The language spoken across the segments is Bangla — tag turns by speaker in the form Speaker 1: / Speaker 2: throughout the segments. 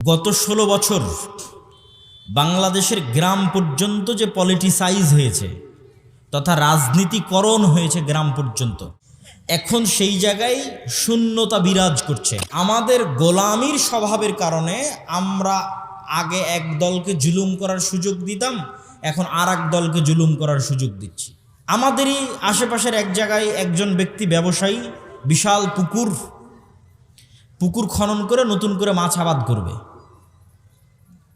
Speaker 1: গত ষোলো বছর বাংলাদেশের গ্রাম পর্যন্ত যে পলিটিসাইজ হয়েছে তথা রাজনীতিকরণ হয়েছে গ্রাম পর্যন্ত, এখন সেই জায়গায় শূন্যতা বিরাজ করছে। আমাদের গোলামির স্বভাবের কারণে আমরা আগে এক দলকে জুলুম করার সুযোগ দিতাম, এখন আর এক দলকে জুলুম করার সুযোগ দিচ্ছি। আমাদেরই আশেপাশের এক জায়গায় একজন ব্যক্তি ব্যবসায়ী, বিশাল পুকুর পুকুর খনন করে নতুন করে মাছ আবাদ করবে।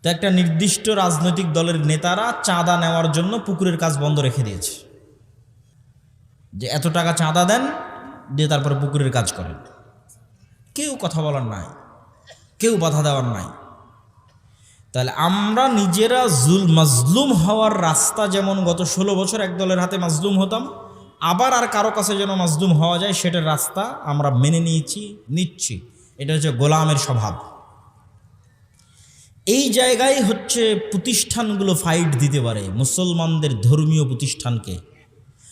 Speaker 1: তো একটা নির্দিষ্ট রাজনৈতিক দলের নেতারা চাঁদা নেওয়ার জন্য পুকুরের কাজ বন্ধ রেখে দিয়েছে। যে এত টাকা চাঁদা দেন, দিয়ে তারপরে পুকুরের কাজ করেন। কেউ কথা বলার নাই, কেউ বাধা দেওয়ার নাই। তাহলে আমরা নিজেরা জুল, মাজলুম হওয়ার রাস্তা যেমন গত ষোলো বছর এক দলের হাতে মাজলুম হতাম, আবার আর কারও কাছে যেন মাজলুম হওয়া যায়, সেটার রাস্তা আমরা মেনে নিয়েছি, নিচ্ছি। এটা হচ্ছে গোলামের স্বভাব। এই জায়গায় হচ্ছে প্রতিষ্ঠানগুলো ফাইট দিতে পারে। মুসলমানদের ধর্মীয় প্রতিষ্ঠানকে।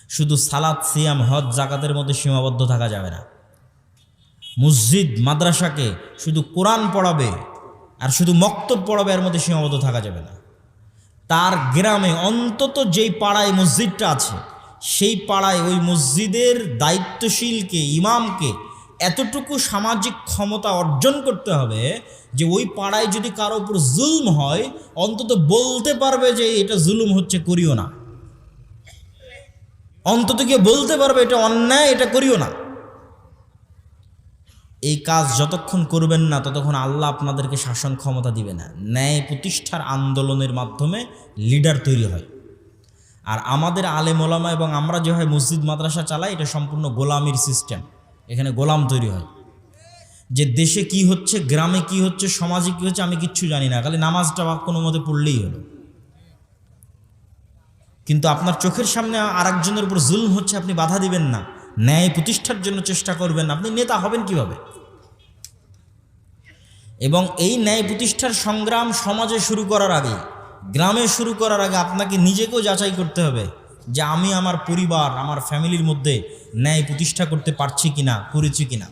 Speaker 1: শুধু সালাদ সিয়াম, হজ, জাকাতের মধ্যে সীমাবদ্ধ থাকা যাবে না। মসজিদ, মাদ্রাসাকে শুধু কোরআন পড়াবে আর শুধু মক্তব পড়াবে এর মধ্যে সীমাবদ্ধ থাকা যাবে না। তার গ্রামে অন্তত যেই পাড়ায় মসজিদটা আছে, সেই পাড়ায় ওই মসজিদের দায়িত্বশীলকে, ইমামকে এতটুকু সামাজিক ক্ষমতা অর্জন করতে হবে যে ওই পাড়ায় যদি কারও উপর জুলম হয়, অন্তত বলতে পারবে যে এটা জুলুম হচ্ছে, করিও না। অন্তত গিয়ে বলতে পারবে এটা অন্যায়, এটা করিও না। এই কাজ যতক্ষণ করবেন না, ততক্ষণ আল্লাহ আপনাদেরকে শাসন ক্ষমতা দিবে না। ন্যায় প্রতিষ্ঠার আন্দোলনের মাধ্যমে লিডার তৈরি হয়। আর আমাদের আলেম ওলামা এবং আমরা যেভাবে মসজিদ, মাদ্রাসা চালাই, এটা সম্পূর্ণ গোলামির সিস্টেম। এখানে গোলাম তৈরি হয়। যে দেশে কি হচ্ছে, গ্রামে কি হচ্ছে, সমাজে কি হচ্ছে, আমি কিচ্ছু জানি না। খালি নামাজটা কোনো মতে পড়লেই হলো। কিন্তু আপনার চোখের সামনে আরেকজনের উপর জুলম হচ্ছে, আপনি বাধা দিবেন না। ন্যায় প্রতিষ্ঠার জন্য চেষ্টা করবেন। আপনি নেতা হবেন কীভাবে? এবং এই ন্যায় প্রতিষ্ঠার সংগ্রাম সমাজে শুরু করার আগে, গ্রামে শুরু করার আগে আপনাকে নিজেকেও যাচাই করতে হবে। যে আমি আমার পরিবার, আমার ফ্যামিলির মধ্যে ন্যায় প্রতিষ্ঠা করতে পারছি কিনা, করেছি কিনা।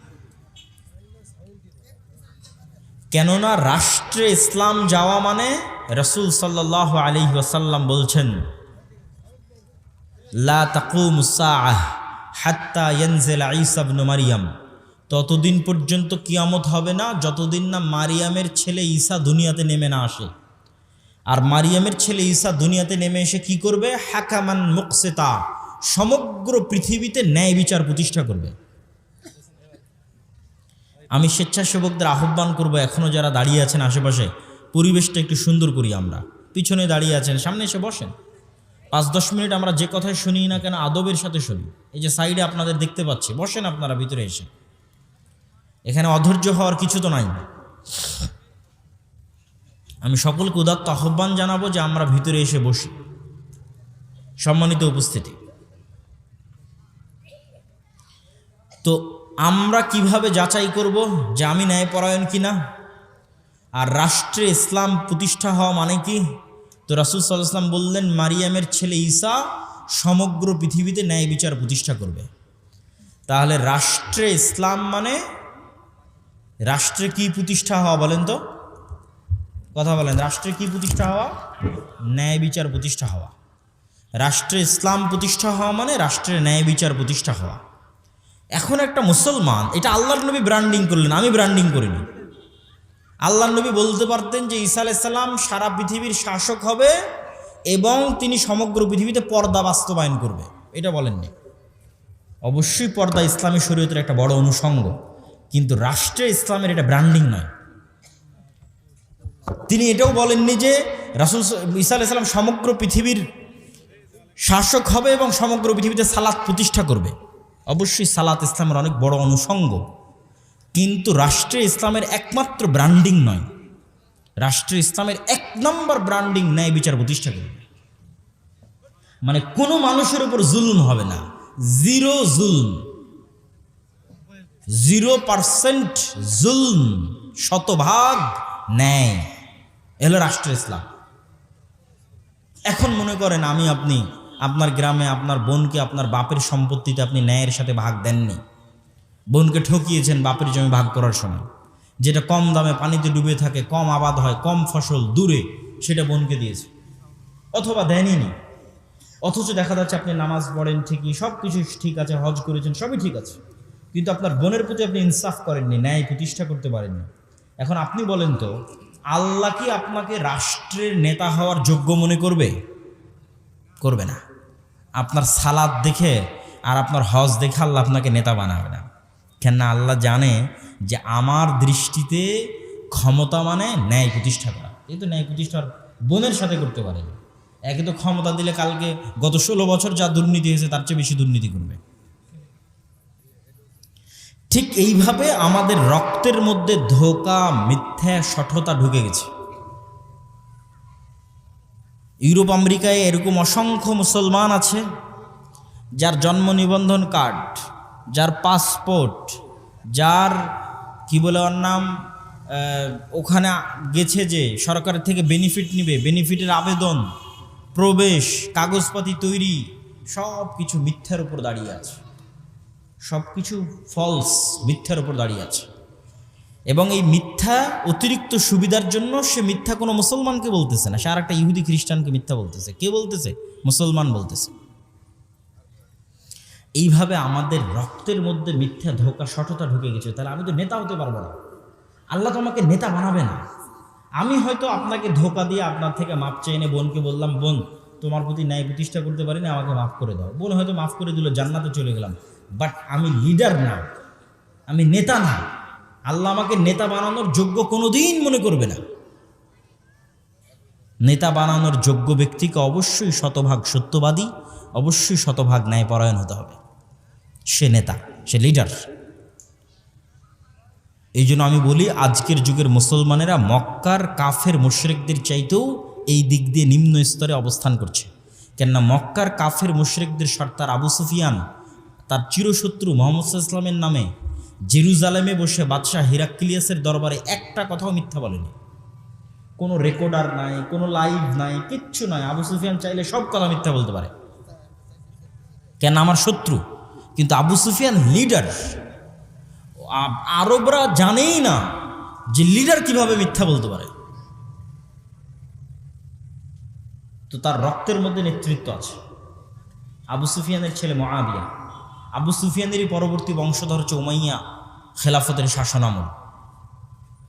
Speaker 1: কেননা রাষ্ট্রে ইসলাম যাওয়া মানে রসুল সাল্লাহ আলি ওয়াসাল্লাম বলছেন, লা ইবনে মারিয়াম। ততদিন পর্যন্ত কিয়ামত হবে না, যতদিন না মারিয়ামের ছেলে ঈসা দুনিয়াতে নেমে না আসে। আর মারিয়ামের ছেলে ঈসা দুনিয়াতে নেমে এসে কি করবে? হাকামান মুকসেতা, সমগ্র পৃথিবীতে ন্যায় বিচার প্রতিষ্ঠা করবে। আমি স্বেচ্ছাসেবকদের আহ্বান করব এখনও যারা দাঁড়িয়ে আছেন আশেপাশে, পরিবেশটা একটু সুন্দর করি আমরা। পিছনে দাঁড়িয়ে আছেন, সামনে এসে বসেন। পাঁচ দশ মিনিট আমরা যে কথাই শুনি না কেন, আদবের সাথে শুনি। এই যে সাইডে আপনাদের দেখতে পাচ্ছি, বসেন আপনারা ভিতরে এসে। এখানে অধৈর্য হওয়ার কিছু তো নাই। আমি সকলকে উদাত্ত আহ্বান জানাব যে আমরা ভিতরে এসে বসি। সম্মানিত উপস্থিতি। তো আমরা কীভাবে যাচাই করব যে আমি ন্যায়পরায়ণ কিনা? আর রাষ্ট্রে ইসলাম প্রতিষ্ঠা হওয়া মানে কি? তো রাসুল সাল্লাম বললেন, মারিয়ামের ছেলে ঈসা সমগ্র পৃথিবীতে ন্যায় বিচার প্রতিষ্ঠা করবে। তাহলে রাষ্ট্রে ইসলাম মানে রাষ্ট্রে কি প্রতিষ্ঠা হওয়া বলেন তো? কথা বলেন রাষ্ট্রে কি প্রতিষ্ঠা হওয়া? ন্যায় বিচার প্রতিষ্ঠা হওয়া। রাষ্ট্রে ইসলাম প্রতিষ্ঠা হওয়া মানে রাষ্ট্রের ন্যায় বিচার প্রতিষ্ঠা হওয়া। এখন একটা মুসলমান, এটা আল্লাহর নবী ব্র্যান্ডিং করলেন, আমি ব্র্যান্ডিং করিনি। আল্লাহ নবী বলতে পারতেন যে ঈসা আলাইসাল্লাম সারা পৃথিবীর শাসক হবে এবং তিনি সমগ্র পৃথিবীতে পর্দা বাস্তবায়ন করবে। এটা বলেননি। অবশ্যই পর্দা ইসলামী শরীয়তের একটা বড় অনুষঙ্গ, কিন্তু রাষ্ট্রে ইসলামের এটা ব্র্যান্ডিং নয়। তিনি এটাও বলেননি যে রাসুল ঈসা আলাইসাল্লাম সমগ্র পৃথিবীর শাসক হবে এবং সমগ্র পৃথিবীতে সালাত প্রতিষ্ঠা করবে। অবশ্যই সালাত ইসলামের অনেক বড় অনুষঙ্গ। কিন্তু রাষ্ট্রে ইসলামের একমাত্র ব্র্যান্ডিং নয়। রাষ্ট্রে ইসলামের এক নম্বর ব্র্যান্ডিং ন্যায় বিচার প্রতিষ্ঠা করবে। মানে কোনো মানুষের উপর জুলুম হবে না। জিরো জুলম। জিরো পার্সেন্ট জুলম শতভাগ ন্যায়। এলো রাষ্ট্র ইসলাম। এখন মনে করেন আমি আপনি, আপনার গ্রামে আপনার বোনকে, আপনার বাপের সম্পত্তিতে আপনি ন্যায়ের সাথে ভাগ দেননি। বোনকে ঠকিয়েছেন বাপের জমি ভাগ করার সময়। যেটা কম দামে পানিতে ডুবে থাকে, কম আবাদ হয়, কম ফসল দূরে, সেটা বোনকে দিয়েছে। অথবা দেনই নি অথচ দেখা যাচ্ছে আপনি নামাজ পড়েন ঠিকই সব কিছু ঠিক আছে, হজ করেছেন, সবই ঠিক আছে। কিন্তু আপনার বোনের প্রতি আপনি ইনসাফ করেননি, ন্যায় প্রতিষ্ঠা করতে পারেননি। এখন আপনি বলেন তো আল্লাহ কি আপনাকে রাষ্ট্রের নেতা হওয়ার যোগ্য মনে করবে? করবে না। আপনার সালাদ দেখে আর আপনার হজ দেখে আল্লাহ আপনাকে নেতা বানাবে না। কেননা আল্লাহ জানে যে আমার দৃষ্টিতে ক্ষমতা মানে ন্যায় প্রতিষ্ঠা করা। এই তো ন্যায় প্রতিষ্ঠার বোনের সাথে করতে পারে একে তো ক্ষমতা দিলে কালকে গত ষোলো বছর যা দুর্নীতি হয়েছে তার চেয়ে বেশি দুর্নীতি করবে। ঠিক এইভাবে আমাদের রক্তের মধ্যে ধোকা, মিথ্যা, সঠতা ঢুকে গেছে। ইউরোপ, আমেরিকায় এরকম অসংখ্য মুসলমান আছে, যার জন্ম নিবন্ধন কার্ড, যার পাসপোর্ট, যার, কি বলে ওর নাম ওখানে গেছে যে সরকারের থেকে বেনিফিট নিবে বেনিফিটের আবেদন, প্রবেশ, কাগজপাতি তৈরি সব কিছু মিথ্যার উপর দাঁড়িয়ে আছে। সব কিছু ফলস মিথ্যার উপর দাঁড়িয়ে আছে। এবং এই মিথ্যা অতিরিক্ত সুবিধার জন্য সে মিথ্যা কোনো মুসলমানকে বলতেছে না। সে আর একটা ইহুদি খ্রিস্টানকে মিথ্যা বলতেছে। কে বলতেছে? মুসলমান বলতেছে। এইভাবে আমাদের রক্তের মধ্যে মিথ্যা ধোকা সঠতা ঢুকে গেছে। তাহলে আমি তো নেতা হতে পারব না। আল্লাহ তো আমাকে নেতা বানাবে না। আমি হয়তো আপনাকে ধোকা দিয়ে আপনার থেকে মাপ চেয়ে এনে বোনকে বললাম, বোন, তোমার প্রতি ন্যায় প্রতিষ্ঠা করতে পারি না আমাকে মাফ করে দাও। বোন হয়তো মাফ করে দিল, জান্নাতে চলে গেলাম। বাট আমি লিডার না। আমি নেতা না। আল্লাহ আমাকে নেতা বানানোর যোগ্য কোনোদিন মনে করবে না। নেতা বানানোর যোগ্য ব্যক্তিকে অবশ্যই শতভাগ সত্যবাদী, অবশ্যই শতভাগ ন্যায়পরায়ণ হতে হবে। সে নেতা, সে লিডার এই জন্য আমি বলি, আজকের যুগের মুসলমানেরা মক্কার কাফের মুশরেকদের চাইতেও এই দিক দিয়ে নিম্ন স্তরে অবস্থান করছে। কেননা মক্কার কাফের মুশরেকদের সর্দার আবু সুফিয়ান তার চিরশত্রু মোহাম্মদ ইসলামের নামে জেরুজালেমে বসে বাদশাহ হিরাক্লিয়াসের দরবারে একটা কথাও মিথ্যা বলেনি। কোনো রেকর্ডার নাই, কোনো লাইভ নাই, কিচ্ছু নাই। আবু সুফিয়ান চাইলে সব কথা মিথ্যা বলতে পারে। কেন আমার শত্রু? কিন্তু আবু সুফিয়ান লিডার আরবরা জানেই না যে লিডার কীভাবে মিথ্যা বলতে পারে। তো তার রক্তের মধ্যে নেতৃত্ব আছে। আবু সুফিয়ানের ছেলে মহাবিয়া আবু সুফিয়ানেরই পরবর্তী বংশধর হচ্ছে উমাইয়া খেলাফতের শাসনামল।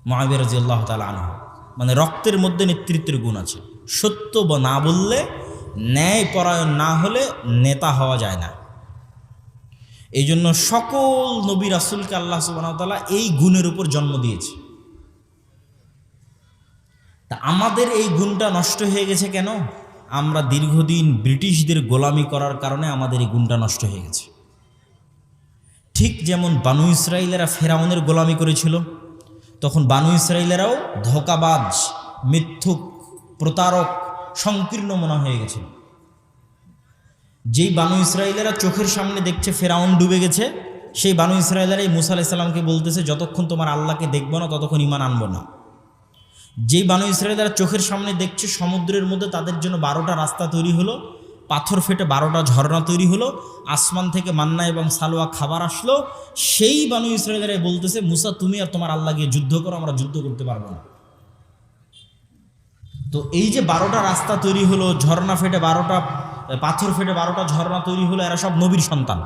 Speaker 1: মহাবিয়া রাজি আল্লাহ তালা আনহ। মানে রক্তের মধ্যে নেতৃত্বের গুণ আছে। সত্য না বললে, ন্যায় পরায়ণ না হলে নেতা হওয়া যায় না। এই জন্য সকল নবী রাসুলকে আল্লাহ সুবাহতাল্লাহ এই গুণের উপর জন্ম দিয়েছে। তা আমাদের এই গুণটা নষ্ট হয়ে গেছে কেন? আমরা দীর্ঘদিন ব্রিটিশদের গোলামি করার কারণে আমাদের এই গুণটা নষ্ট হয়ে গেছে। ঠিক যেমন বানু ইসরায়েলেরা ফেরাউনের গোলামি করেছিল, তখন বানু ইসরায়েলেরাও ধোকাবাজ, মিথ্যুক, প্রতারক, সংকীর্ণ মনে হয়ে গেছিল। যেই বানু ইসরায়েলেরা চোখের সামনে দেখছে ফেরাউন ডুবে গেছে, সেই বানু ইসরায়েলেরা এই মুসা আলাইসাল্লামকে বলতেছে, যতক্ষণ তোমার আল্লাহকে দেখব না, ততক্ষণ ইমান আনব না। যেই বানু ইসরায়েলেরা চোখের সামনে দেখছে, সমুদ্রের মধ্যে তাদের জন্য বারোটা রাস্তা তৈরি হলো পাথর ফেটে বারোটা ঝর্ণা তৈরি হলো, আসমান থেকে মান্না এবং সালোয়া খাবার আসলো। সেই বানু ইসরায়েলেরা বলতেছে, মুসা, তুমি আর তোমার আল্লাহ গিয়ে যুদ্ধ করো, আমরা যুদ্ধ করতে পারব না। তো এই যে বারোটা রাস্তা তৈরি হলো, ঝর্ণা ফেটে বারোটা, পাথর ফেটে বারোটা ঝর্ণা তৈরি হলো, এরা সব নবীর সন্তান।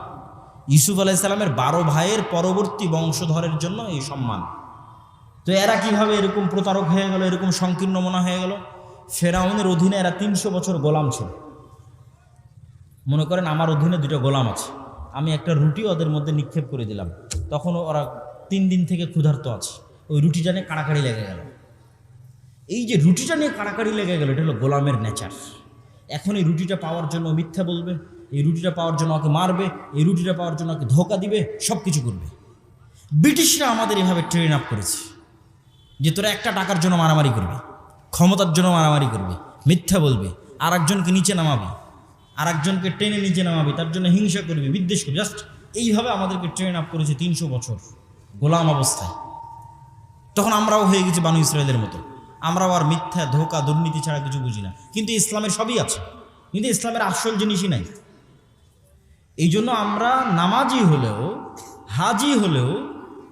Speaker 1: ইউসুফ আলাইসাল্লামের বারো ভাইয়ের পরবর্তী বংশধরের জন্য এই সম্মান। তো এরা কীভাবে এরকম প্রতারক হয়ে গেল, এরকম সংকীর্ণ মনা হয়ে গেল? ফেরাউনের অধীনে এরা তিনশো বছর গোলাম ছিল। মনে করেন আমার অধীনে দুটো গোলাম আছে। আমি একটা রুটি ওদের মধ্যে নিক্ষেপ করে দিলাম। তখন ওরা তিন দিন থেকে ক্ষুধার্ত আছে। ওই রুটিটা নিয়ে কাড়াকাড়ি লেগে গেল। এই যে রুটিটা নিয়ে কাড়াকাড়ি লেগে গেল, এটা হলো গোলামের নেচার এখন এই রুটিটা পাওয়ার জন্য মিথ্যা বলবে, এই রুটিটা পাওয়ার জন্য ওকে মারবে, এই রুটিটা পাওয়ার জন্য ওকে ধোকা দিবে সব কিছু করবে। ব্রিটিশরা আমাদের এভাবে ট্রেন আপ করেছে যে তোরা একটা টাকার জন্য মারামারি করবে, ক্ষমতার জন্য মারামারি করবে, মিথ্যা বলবে আর একজনকে নিচে নামাবি। আর একজনকে টেনে নিচে নামাবি, তার জন্য হিংসা করবি, বিদ্বেষ করবি। জাস্ট এইভাবে আমাদেরকে ট্রেন আপ করেছে তিনশো বছর, গোলাম অবস্থায়। তখন আমরাও হয়ে গেছি বানু ইসরায়েলের মতো। আমরাও আর মিথ্যা, ধোকা, দুর্নীতি ছাড়া কিছু বুঝি না। কিন্তু ইসলামের সবই আছে। কিন্তু ইসলামের আসল জিনিসই নাই। এই জন্য আমরা নামাজি হলেও, হাজি হলেও,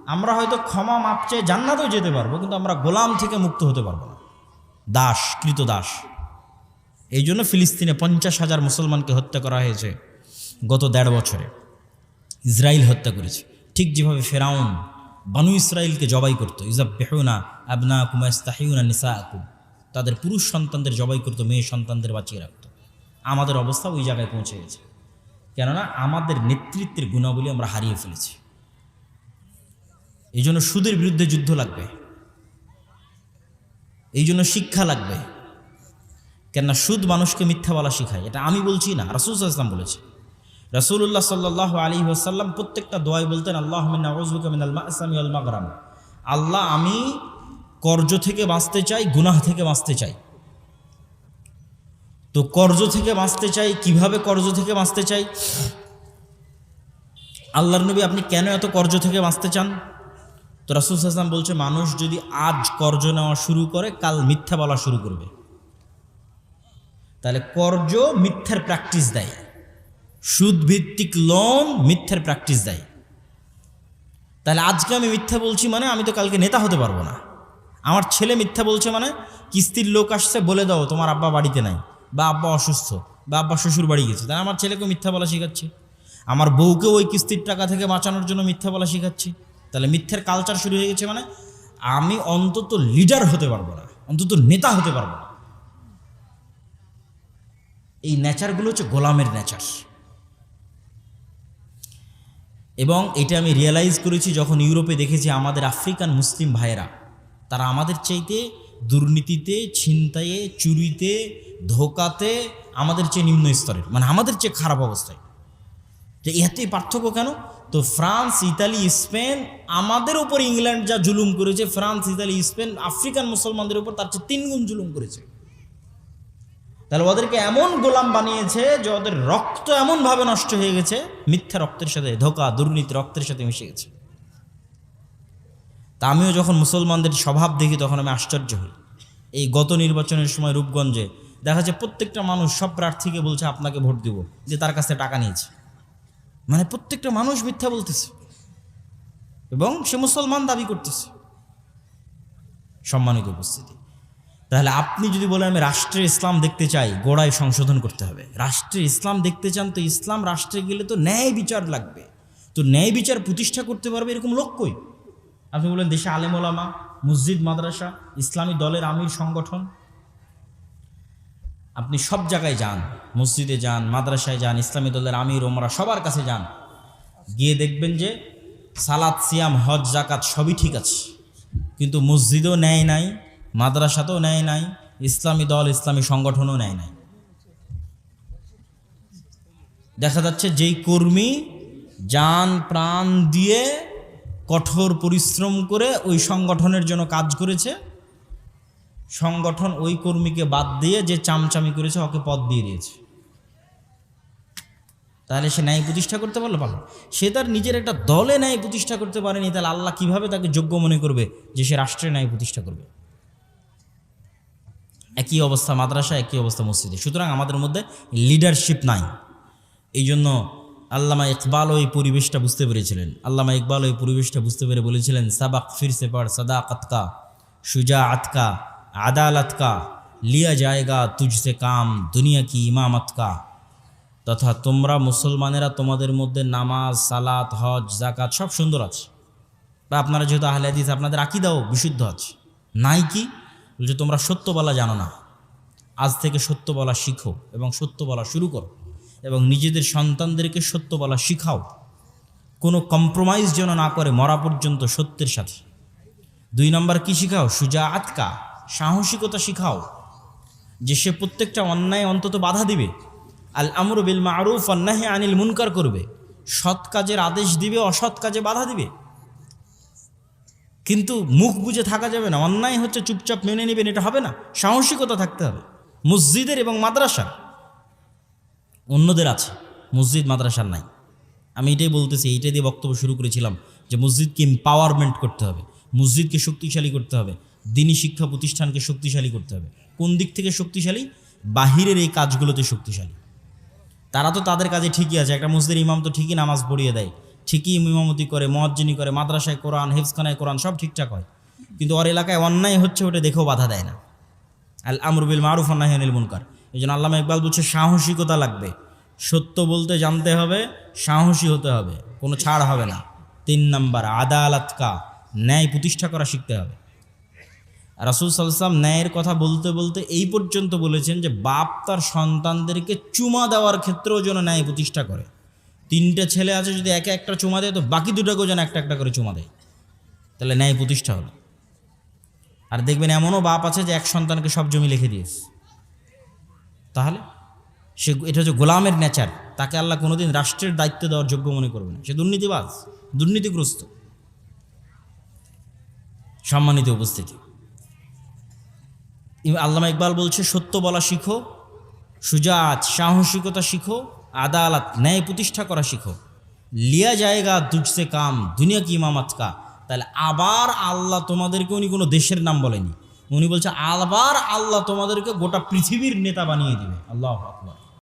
Speaker 1: আমরা হয়তো ক্ষমা মাপ চেয়ে জান্নাতেও যেতে পারব, কিন্তু আমরা গোলাম থেকে মুক্ত হতে পারব না। দাস কৃত দাস এই জন্য ফিলিস্তিনে পঞ্চাশ হাজার মুসলমানকে হত্যা করা হয়েছে গত দেড় বছরে। ইসরায়েল হত্যা করেছে। ঠিক যেভাবে ফেরাউন বানু ইসরায়েলকে জবাই করতো ইজাব বেহুনা আবনা কুমাস্তাহিউনা নিসা আকুম তাদের পুরুষ সন্তানদের জবাই করতো, মেয়ে সন্তানদের বাঁচিয়ে রাখতো। আমাদের অবস্থা ওই জায়গায় পৌঁছে গেছে। কেননা আমাদের নেতৃত্বের গুণাবলী আমরা হারিয়ে ফেলেছি। এই জন্য সুদের বিরুদ্ধে যুদ্ধ লাগবে। এই জন্য শিক্ষা লাগবে। কেননা সুদ মানুষকে মিথ্যা বলা শিখায়। এটা আমি বলছি না, রাসুল ইসলাম বলেছে। রসুল্লাহ সাল্লাহ আলী ওসাল্লাম প্রত্যেকটা দোয়াই বলতেন আল্লাহ মাগরাম। আল্লাহ, আমি কর্জ থেকে বাঁচতে চাই, গুনাহ থেকে বাঁচতে চাই। তো কর্জ থেকে বাঁচতে চাই, কীভাবে কর্জ থেকে বাঁচতে চাই? আল্লাহর নবী, আপনি কেন এত কর্জ থেকে বাঁচতে চান? তো রাসুল হাসলাম বলছে, মানুষ যদি আজ কর্জ নেওয়া শুরু করে, কাল মিথ্যা বলা শুরু করবে। তাহলে কর্জ মিথ্যার প্র্যাকটিস দেয়। সুদ ভিত্তিক লোন মিথ্যার প্র্যাকটিস দেয়। তাহলে আজকে আমি মিথ্যা বলছি মানে আমি তো কালকে নেতা হতে পারব না। আমার ছেলে মিথ্যা বলছে মানে কিস্তির লোক আসছে বলে দাও, তোমার আব্বা বাড়িতে নাই বা আব্বা অসুস্থ বা আব্বা শ্বশুর বাড়ি গেছে। তাহলে আমার ছেলেকে মিথ্যা বলা শেখাচ্ছে। আমার বউকে ওই কিস্তির টাকা থেকে বাঁচানোর জন্য মিথ্যা বলা শেখাচ্ছি। তাহলে মিথ্যের কালচার শুরু হয়ে গেছে মানে আমি অন্তত লিডার হতে পারব না, অন্তত নেতা হতে পারব না। এই নেচারগুলো হচ্ছে গোলামের নেচার এবং এটা আমি রিয়েলাইজ করেছি যখন ইউরোপে দেখেছি আমাদের আফ্রিকান মুসলিম ভাইয়েরা, তারা আমাদের চাইতে দুর্নীতিতে, ছিনতাইয়ে, চুরিতে, ধোকাতে আমাদের চেয়ে নিম্ন স্তরের মানে আমাদের চেয়ে খারাপ অবস্থায়। যে এতই পার্থক্য কেন? তো ফ্রান্স, ইতালি, স্পেন আমাদের উপর ইংল্যান্ড যা জুলুম করেছে, ফ্রান্স, ইতালি, স্পেন, আফ্রিকান মুসলমানদের উপর তার চেয়ে তিনগুণ জুলুম করেছে। তাহলে ওদেরকে এমন গোলাম বানিয়েছে যে ওদের রক্ত এমনভাবে নষ্ট হয়ে গেছে, মিথ্যা রক্তের সাথে, ধোকা, দুর্নীতি রক্তের সাথে মিশে গেছে। তা আমিও যখন মুসলমানদের স্বভাব দেখি, তখন আমি আশ্চর্য হই। এই গত নির্বাচনের সময় রূপগঞ্জে দেখা যায় প্রত্যেকটা মানুষ, সব প্রার্থীকে বলছে, আপনাকে ভোট দিব। যে তার কাছে টাকা নিয়েছে। মানে প্রত্যেকটা মানুষ মিথ্যা বলতেছে। এবং সে মুসলমান দাবি করতেছে। সম্মানিত উপস্থিতি। তাহলে আপনি যদি বলেন আমি রাষ্ট্রে ইসলাম দেখতে চাই, গোড়ায় সংশোধন করতে হবে। রাষ্ট্রে ইসলাম দেখতে চান তো ইসলাম রাষ্ট্রে গেলে তো ন্যায় বিচার লাগবে। তো ন্যায় বিচার প্রতিষ্ঠা করতে পারবে এরকম লোক কই? আপনি বলেন দেশে আলেম ওলামা, মসজিদ, মাদ্রাসা, ইসলামী দলের আমির সংগঠন। আপনি সব জায়গায় যান, মসজিদে যান, মাদ্রাসায় যান, ইসলামী দলের আমির ওমরা সবার কাছে যান। গিয়ে দেখবেন যে সালাদ সিয়াম, হজ জাকাত সবই ঠিক আছে। কিন্তু মসজিদও নেয় নাই মাদ্রাসাতেও নেয় নাই, ইসলামী দল, ইসলামী সংগঠনও নেয় নাই। দেখা যাচ্ছে যেই কর্মী যান, প্রাণ দিয়ে কঠোর পরিশ্রম করে ওই সংগঠনের জন্য কাজ করেছে, সংগঠন ওই কর্মীকে বাদ দিয়ে যে চামচামি করেছে, ওকে পদ দিয়ে দিয়েছে। তাহলে সে ন্যায় প্রতিষ্ঠা করতে পারল? ভালো সে তার নিজের একটা দলে ন্যায় প্রতিষ্ঠা করতে পারেনি, তাহলে আল্লাহ কীভাবে তাকে যোগ্য মনে করবে যে সে রাষ্ট্রে ন্যায় প্রতিষ্ঠা করবে? একই অবস্থা মাদ্রাসা, একই অবস্থা মসজিদে। সুতরাং আমাদের মধ্যে লিডারশিপ নাই। এই জন্য আল্লামা ইকবাল ওই পরিবেশটা বুঝতে পেরেছিলেন। আল্লামা ইকবাল ওই পরিবেশটা বুঝতে পেরে বলেছিলেন, সাবাক ফিরসে পড় সদা আতকা সুজা আতকা আদালত কা লিয়া জায়গা তুঝসে কাম, দুনিয়া কি ইমামত কা তথা তোমরা মুসলমানেরা তোমাদের মধ্যে নামাজ, সালাত, হজ জাকাত সব সুন্দর আছে। বা আপনারা যেহেতু আহলে হাদিস, আপনাদের আকিদাও বিশুদ্ধ আছে। নাই কি? বলছে, তোমরা সত্য বলা জানো না। আজ থেকে সত্য বলা শিখো এবং সত্য বলা শুরু করো এবং নিজেদের সন্তানদেরকে সত্য বলা শিখাও। কোনো কম্প্রোমাইজ যেন না করে মরা পর্যন্ত সত্যের সাথে। দুই নম্বর কি শিখাও? সুজা আতকা সাহসিকতা শিখাও। যে সে প্রত্যেকটা অন্যায় অন্তত বাধা দিবে। আল আমর বিল মারুফ অন্যাহে আনিল মুনকার করবে। সৎ কাজের আদেশ দিবে, অসৎ কাজে বাধা দিবে। কিন্তু মুখ বুঝে থাকা যাবে না। অন্যায় হচ্ছে চুপচাপ মেনে নেবেন, এটা হবে না। সাহসিকতা থাকতে হবে। মসজিদের এবং মাদ্রাসার অন্যদের আছে, মসজিদ মাদ্রাসার নাই। আমি এটাই বলতেছি, এইটাই দিয়ে বক্তব্য শুরু করেছিলাম যে মসজিদকে এম্পাওয়ারমেন্ট করতে হবে, মসজিদকে শক্তিশালী করতে হবে, দিনী শিক্ষা প্রতিষ্ঠানকে শক্তিশালী করতে হবে। কোন দিক থেকে শক্তিশালী? বাহিরের এই কাজগুলোতে শক্তিশালী। তারা তো তাদের কাজে ঠিকই আছে, একটা মসজিদের ইমাম তো ঠিকই নামাজ পড়িয়ে দেয় ঠিকই ইমামতি করে মজ্জিনী করে, মাদ্রাসায় কোরআন হেফসখানায় কোরআন, সব ঠিকঠাক হয়। কিন্তু ওর এলাকায় অন্যায় হচ্ছে, ওটা দেখেও বাধা দেয় না। আল আমরুবিল মারুফ আন্নাহিল মুনকার। এই জন্য আল্লামা ইকবাল বলছে, সাহসিকতা লাগবে। সত্য বলতে জানতে হবে, সাহসী হতে হবে, কোনো ছাড় হবে না। তিন নাম্বার, আদালত কা, ন্যায় প্রতিষ্ঠা করা শিখতে হবে। রাসুল সাল্লাম ন্যায়ের কথা বলতে বলতে এই পর্যন্ত বলেছেন যে, বাপ তার সন্তানদেরকে চুমা দেওয়ার ক্ষেত্রেও যেন ন্যায় প্রতিষ্ঠা করে। তিনটে ছেলে আছে যদি একে একটা চুমা দেয়, তো বাকি দুটাকেও যেন একটা একটা করে চুমা দেয়। তাহলে ন্যায় প্রতিষ্ঠা হলো। আর দেখবেন এমনও বাপ আছে যে এক সন্তানকে সব জমি লিখে দিয়েছে। তাহলে সে এটা হচ্ছে গোলামের নেচার। তাকে আল্লাহ কোনোদিন রাষ্ট্রের দায়িত্ব দেওয়ার যোগ্য মনে করবে না। সে দুর্নীতিবাজ, দুর্নীতিগ্রস্ত। সম্মানিত উপস্থিতি। আল্লামা ইকবাল বলছে, সত্য বলা শিখো, সুজাত, সাহসিকতা শিখো আদালত ন্যায় প্রতিষ্ঠা করা শিখো। লিয়া জায়গা দুজসে কাম, দুনিয়া কি ইমামাত কা? তাহলে আবার আল্লাহ তোমাদেরকে উনি কোনো দেশের নাম বলেনি। উনি বলছে, আবার আল্লাহ তোমাদেরকে গোটা পৃথিবীর নেতা বানিয়ে দিবে। আল্লাহ আকবর।